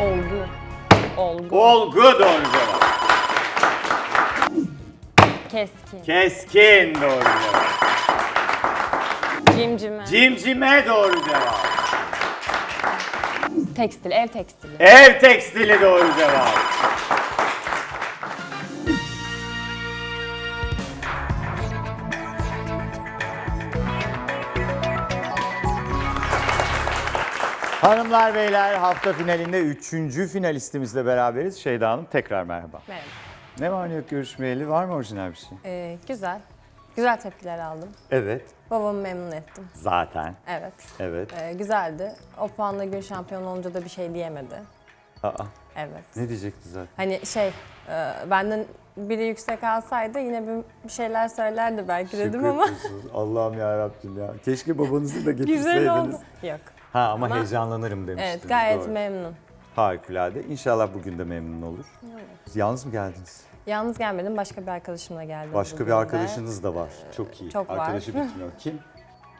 Olgu. Olgu. Olgu doğru cevap. Keskin. Keskin doğru cevap. Cimcime. Cimcime doğru cevap. Tekstil. Ev tekstili. Ev tekstili doğru cevap. Hanımlar beyler hafta finalinde üçüncü finalistimizle beraberiz. Şeyda Hanım tekrar merhaba. Merhaba. Ne var ne yok görüşmeyeli var mı orijinal bir şey? Ee, güzel. Güzel tepkiler aldım. Evet Babamı memnun ettim. zaten. Evet. Evet. Ee, güzeldi. O puanla gün şampiyon olunca da bir şey diyemedi. Aa, Evet. ne diyecekti zaten? Hani şey, e, benden biri yüksek alsaydı yine bir, bir şeyler söylerdi belki dedim ama. Allah'ım ya Rabbim ya. Keşke babanızı da güzel getirseydiniz. oldu. Yok. Ha ama, Ama- heyecanlanırım demiştiniz. Evet, gayet doğru. memnun. Harikulade. İnşallah bugün de memnun olur. Yalnız mı geldiniz? Yalnız gelmedim, başka bir arkadaşımla geldim. Başka bugün bir de. arkadaşınız da var. Çok iyi. çok var. Arkadaşı bitmiyor. Kim?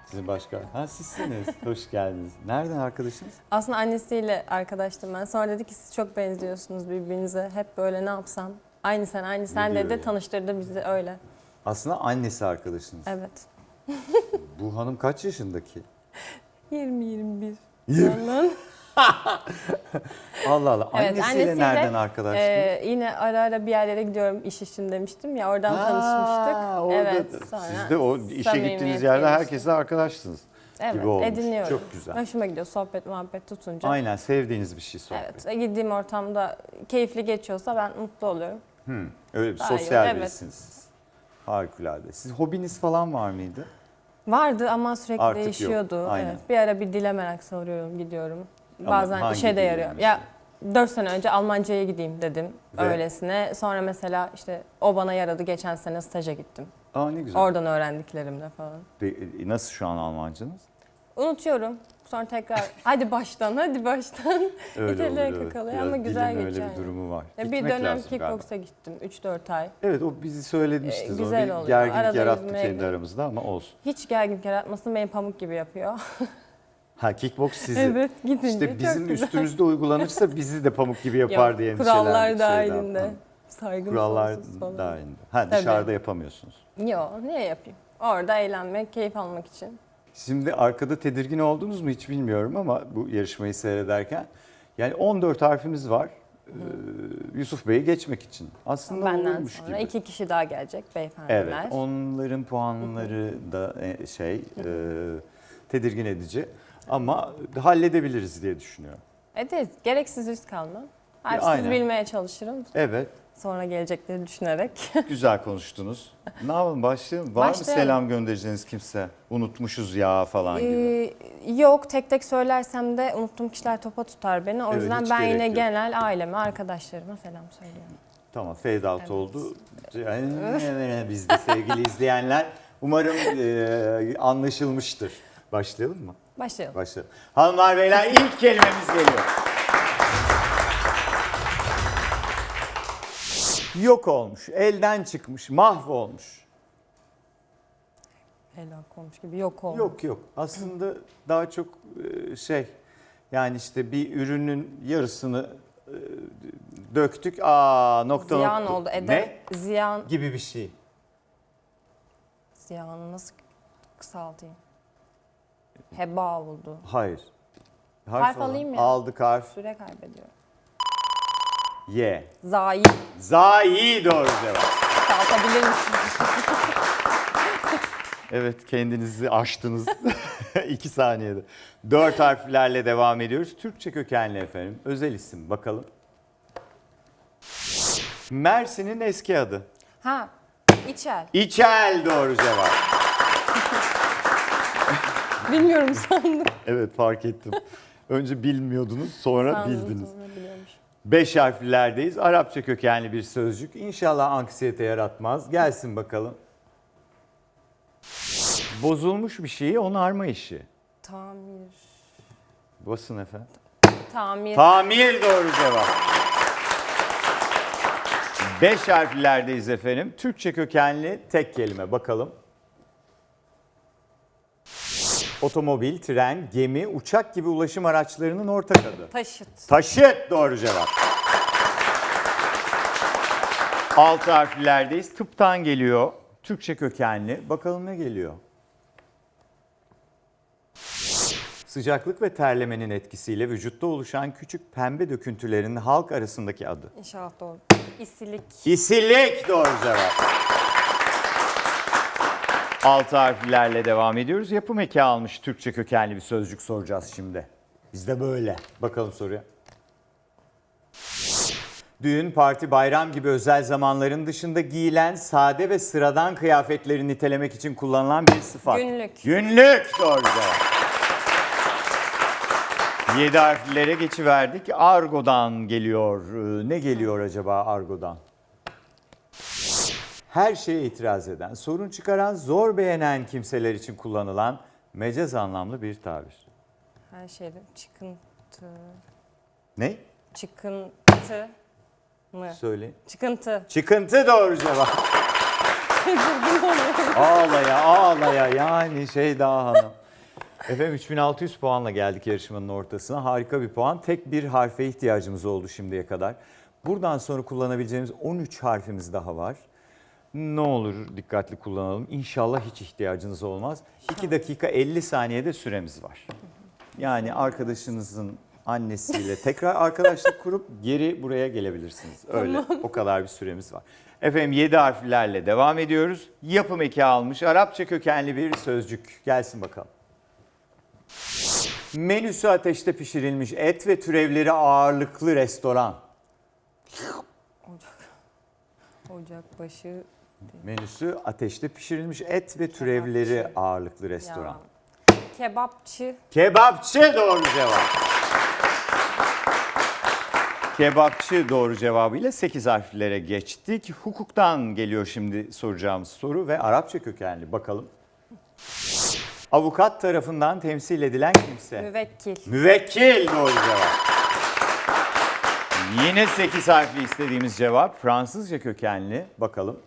Sizin başka? Ha sizsiniz. Hoş geldiniz. Nereden arkadaşınız? Aslında annesiyle arkadaştım ben. Sonra dedi ki siz çok benziyorsunuz birbirinize. Hep böyle ne yapsam. Aynı sen, aynı sen diyor dedi. ya? Tanıştırdı bizi öyle. Aslında annesi arkadaşınız. Evet. Bu hanım kaç yaşındaki? 20-21. Yirmi. Ondan- Allah Allah. Evet, Annesiyle nereden arkadaştınız? e, yine ara ara bir yerlere gidiyorum iş için demiştim ya oradan Ha, tanışmıştık. orada evet. Sonra Siz de o işe samimiyet gittiğiniz yerde gelişti. herkesle arkadaşsınız. evet, gibi olmuş. ediniyorum. Çok güzel. Hoşuma gidiyor sohbet muhabbet tutunca. Aynen sevdiğiniz bir şey sohbet. Evet. Gittiğim ortamda keyifli geçiyorsa ben mutlu oluyorum. Öyle bir Daha iyi, sosyal evet. birisiniz siz. Harikulade. Siz hobiniz falan var mıydı? Vardı ama sürekli Artık yok. değişiyordu. Aynen. Evet. Bir ara bir dile merak salıyorum, gidiyorum. Ama Bazen işe de yarıyor. yani? Ya 4 sene önce Almanca'ya gideyim dedim Ve? öylesine. Sonra mesela işte o bana yaradı. Geçen sene staja gittim. Aa ne güzel. Oradan öğrendiklerimle falan. Pe- e, Nasıl şu an Almancanız? Unutuyorum. Sonra tekrar hadi baştan hadi baştan. Öyle İtalya olur, evet. Biraz ama güzel dilin geçiyor. öyle bir durumu var. Ya bir Gitmek dönem lazım galiba. kickboksa gittim 3-4 ay. Evet o bizi söylemiştiniz. Ee, güzel bir oluyor. gerginlik Arada yarattı yüzmeye kendi gidiyorum. aramızda ama olsun. Hiç gerginlik yaratmasın beni pamuk gibi yapıyor. Ha kickbox sizi. evet gidince İşte çok bizim güzel. üstümüzde uygulanırsa bizi de pamuk gibi yapar Yok, diye endişelendik. Kurallar şeyden. dahilinde. Ha, Saygım Kurallar sonsuz falan. dahilinde. Ha Tabii. dışarıda yapamıyorsunuz. Yo niye yapayım? Orada eğlenmek, keyif almak için. Şimdi arkada tedirgin oldunuz mu hiç bilmiyorum ama bu yarışmayı seyrederken. Yani 14 harfimiz var. Ee, Yusuf Bey'i geçmek için. Aslında Benden sonra gibi. iki kişi daha gelecek beyefendiler. Evet, onların puanları da e, şey e, tedirgin edici ama halledebiliriz diye düşünüyorum. Evet, gereksiz risk almam. Harfsiz bilmeye çalışırım. Evet, Sonra gelecekleri düşünerek. güzel konuştunuz. ne yapalım başlayalım. Var mı Başlayalım. selam göndereceğiniz kimse? Unutmuşuz ya falan gibi. Ee, yok, tek tek söylersem de unuttuğum kişiler topa tutar beni. O Evet, yüzden hiç ben gerek yine yok. genel aileme, arkadaşlarıma selam söylüyorum. Tamam fade out oldu. Yani Biz de sevgili izleyenler umarım e, anlaşılmıştır. Başlayalım mı? Başlayalım. Başlayalım. Hanımlar beyler ilk kelimemiz geliyor. Yok olmuş, elden çıkmış, mahvolmuş. Helak olmuş gibi yok olmuş. Yok yok. Aslında daha çok e, şey yani işte bir ürünün yarısını e, döktük. Aa nokta Ziyan nokta. oldu. Ede, Ne? Ziyan, Gibi bir şey. ziyanı nasıl kısaltayım? Heba oldu. Hayır. Harf alalım. alayım ya. Aldık harf. Süre kaybediyorum. Y. Zayi. Zayi doğru cevap. Kısaltabilir misin? Evet kendinizi aştınız. İki saniyede. Dört harflerle devam ediyoruz. Türkçe kökenli efendim. Özel isim bakalım. Mersin'in eski adı. Ha, içer. İçel doğru cevap. Bilmiyorum sandım. Evet fark ettim. Önce bilmiyordunuz sonra Sandım, bildiniz. sonra. Beş harflerdeyiz. Arapça kökenli bir sözcük. İnşallah anksiyete yaratmaz. Gelsin bakalım. Bozulmuş bir şeyi onarma işi. Tamir. Basın efendim. Tamir. Tamir doğru cevap. Beş harflerdeyiz efendim. Türkçe kökenli tek kelime bakalım. Otomobil, tren, gemi, uçak gibi ulaşım araçlarının ortak adı. Taşıt. Taşıt doğru cevap. Altı harflerdeyiz. Tıptan geliyor. Türkçe kökenli. Bakalım ne geliyor? Sıcaklık ve terlemenin etkisiyle vücutta oluşan küçük pembe döküntülerin halk arasındaki adı. İnşallah doğru. İstilik. İsilik doğru cevap. Altı harflerle devam ediyoruz. Yapım eki almış Türkçe kökenli bir sözcük soracağız şimdi. Biz de böyle. Bakalım soruya. Düğün, parti, bayram gibi özel zamanların dışında giyilen sade ve sıradan kıyafetleri nitelemek için kullanılan bir sıfat. Günlük. Günlük doğru cevap. Yedi harflere geçiverdik. Argo'dan geliyor. Ee, Ne geliyor acaba Argo'dan? Her şeye itiraz eden, sorun çıkaran, zor beğenen kimseler için kullanılan mecaz anlamlı bir tabir. Her şeyde çıkıntı. Ne? Çıkıntı mı? Söyle. Çıkıntı. Çıkıntı doğru cevap. ağlaya ağlaya yani şey daha hanım. Efendim 3600 puanla geldik yarışmanın ortasına. Harika bir puan. Tek bir harfe ihtiyacımız oldu şimdiye kadar. Buradan sonra kullanabileceğimiz 13 harfimiz daha var. Ne olur dikkatli kullanalım. İnşallah hiç ihtiyacınız olmaz. 2 dakika 50 saniyede süremiz var. Yani arkadaşınızın annesiyle tekrar arkadaşlık kurup geri buraya gelebilirsiniz. Öyle. O kadar bir süremiz var. Efendim 7 harflerle devam ediyoruz. Yapım eki almış Arapça kökenli bir sözcük. Gelsin bakalım. Menüsü ateşte pişirilmiş et ve türevleri ağırlıklı restoran. Ocakbaşı. Menüsü ateşte pişirilmiş et ve türevleri ağırlıklı restoran. Kebapçı. Kebapçı doğru cevap. Kebapçı doğru cevabıyla 8 harflere geçtik. Hukuktan geliyor şimdi soracağımız soru ve Arapça kökenli bakalım. Avukat tarafından temsil edilen kimse. Müvekkil. Müvekkil doğru cevap. Yine 8 harfli istediğimiz cevap Fransızca kökenli. Bakalım.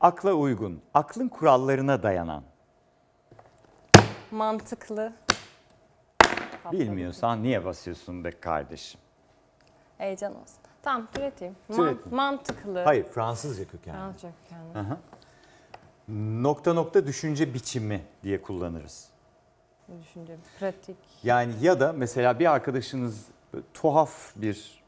Akla uygun, aklın kurallarına dayanan. Mantıklı. Bilmiyorsan niye basıyorsun be kardeşim? Heyecan olsun. Tamam türeteyim. Man- mantıklı. Hayır Fransızca kökenli. Fransızca kökenli. Nokta nokta düşünce biçimi diye kullanırız. Düşünce. Pratik. Yani ya da mesela bir arkadaşınız böyle tuhaf bir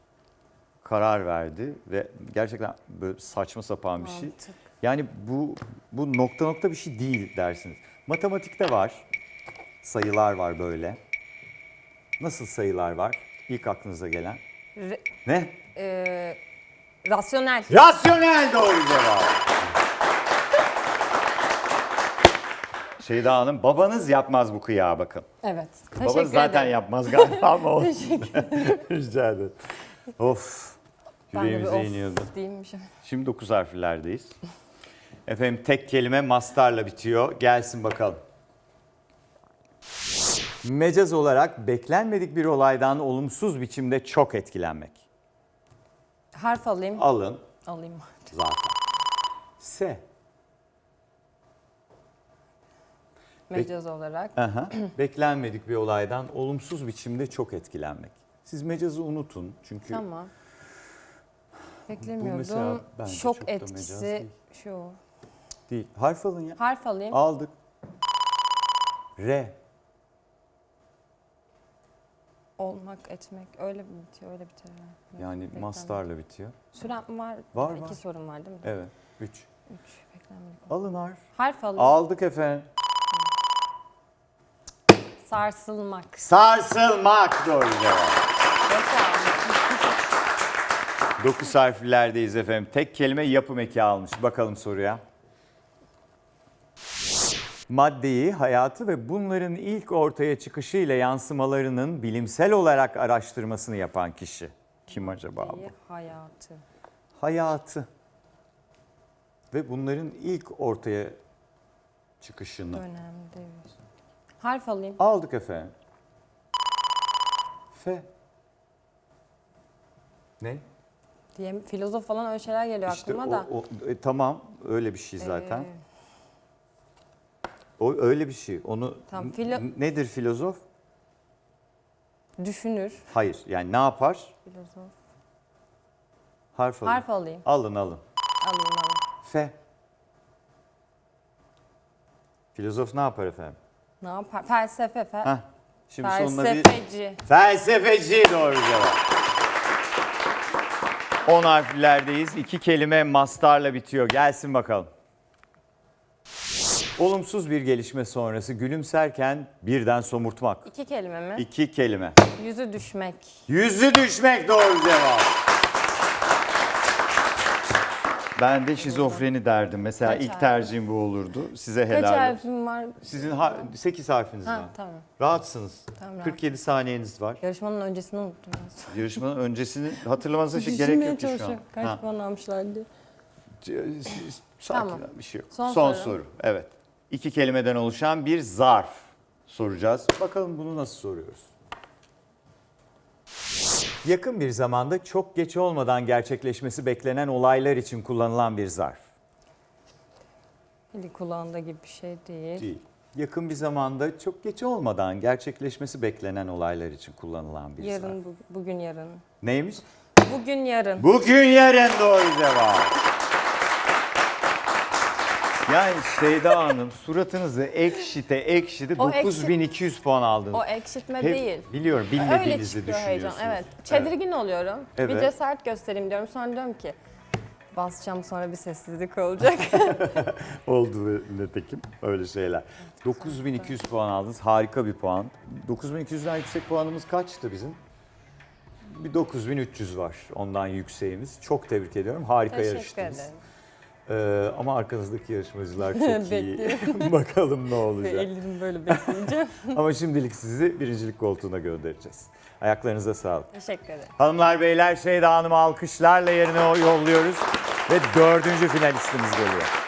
karar verdi ve gerçekten böyle saçma sapan bir şey. Mantık. Yani bu bu nokta nokta bir şey değil dersiniz. Matematikte var. Sayılar var böyle. Nasıl sayılar var? İlk aklınıza gelen. Re- Ne? e, rasyonel. Rasyonel doğru cevap. Şeyda Hanım babanız yapmaz bu kıyağı bakın. Evet. Babanız Teşekkür zaten ederim. yapmaz galiba ama olsun. Rica ederim. Of. Ben de bir Yüreğimize of iniyordu. değilmişim. Şimdi 9 harflerdeyiz. Efendim tek kelime mastarla bitiyor. Gelsin bakalım. Mecaz olarak beklenmedik bir olaydan olumsuz biçimde çok etkilenmek. Harf alayım. Alın Alayım. zaten. S. Mecaz olarak. Aha. Beklenmedik bir olaydan olumsuz biçimde çok etkilenmek. Siz mecazı unutun çünkü Tamam. Beklemiyordum. mesela bence Şok çok da mecaz etkisi değil. şu. Değil. Harf alın ya. Harf alayım. Aldık. R. Olmak, etmek. Öyle mi bitiyor? Öyle bitiyor. herhalde. Yani Beklenmedik. mastarla bitiyor. Sürem var. Var, İki var. sorum var değil mi? Evet. 3. Üç. Beklenmedik. Alın harf. Harf alayım. Aldık efendim. Sarsılmak. Sarsılmak doğru cevap. 9 harflerdeyiz efendim. Tek kelime yapım eki almış. Bakalım soruya. Maddeyi, hayatı ve bunların ilk ortaya çıkışıyla yansımalarının bilimsel olarak araştırmasını yapan kişi. Kim acaba bu? Hayatı. Hayatı ve bunların ilk ortaya çıkışını. Önemli değil. Harf alayım. Aldık efendim. F. Ne? Diye filozof falan öyle şeyler geliyor İşte aklıma o, da. o- e, tamam öyle bir şey zaten. Ee, O öyle bir şey. Onu Tamam, filo- N- nedir filozof? Düşünür. Hayır. Yani ne yapar? Filozof. Harf alın. Harf alayım. Alın alın. Alayım alayım. F. Filozof ne yapar efendim? Ne yapar? Felsefe. Fe Heh. Şimdi sonuna bir Felsefeci. felsefeci doğru cevap. 10 harflerdeyiz. İki kelime mastarla bitiyor. Gelsin bakalım. Olumsuz bir gelişme sonrası gülümserken birden somurtmak. İki kelime mi? İki kelime. Yüzü düşmek. Yüzü düşmek doğru cevap. Ben de şizofreni derdim. Mesela Kaç ilk harf? tercihim bu olurdu. Size Kaç helal olsun. harfim var? Sizin 8 harfiniz Ha var. tamam. Rahatsınız. Tamam, rahat. 47 saniyeniz var. Yarışmanın öncesini unuttum. ben. Yarışmanın öncesini hatırlamanıza şey gerek Düşünmeye yok şu an. çalışıyorum. Kaç Ha. puan almışlar diye. Sakin Tamam. bir şey yok. Son Son, soru. soru. Evet. İki kelimeden oluşan bir zarf soracağız. Bakalım bunu nasıl soruyoruz? Yakın bir zamanda çok geç olmadan gerçekleşmesi beklenen olaylar için kullanılan bir zarf. Eli kulağında gibi bir şey değil. Değil. Yakın bir zamanda çok geç olmadan gerçekleşmesi beklenen olaylar için kullanılan bir zarf. Yarın, bu- bugün yarın. Neymiş? Bugün yarın. Bugün yarın doğru cevap. Yani Şeyda Hanım suratınızı ekşite ekşite O ekşi- 9200 puan aldınız. O ekşitme Hep- değil. Biliyorum Öyle bilmediğinizi çıkıyor heyecan. düşünüyorsunuz. Evet. Çedirgin oluyorum. Bir Evet. cesaret göstereyim diyorum. Sonra diyorum ki basacağım sonra bir sessizlik olacak. Oldu nitekim öyle şeyler. 9200 puan aldınız. Harika bir puan. 9200'den yüksek puanımız kaçtı bizim? Bir 9300 var. Ondan yükseğimiz. Çok tebrik ediyorum. Harika Teşekkür yarıştınız. ederim. Ee, ama arkanızdaki yarışmacılar çok iyi. Bakalım ne olacak. ellerim böyle bekleyeceğim. Ama şimdilik sizi birincilik koltuğuna göndereceğiz. Ayaklarınıza sağlık. Teşekkür ederim. Hanımlar beyler Şeyda Hanım'ı alkışlarla yerine yolluyoruz. Ve dördüncü finalistimiz geliyor.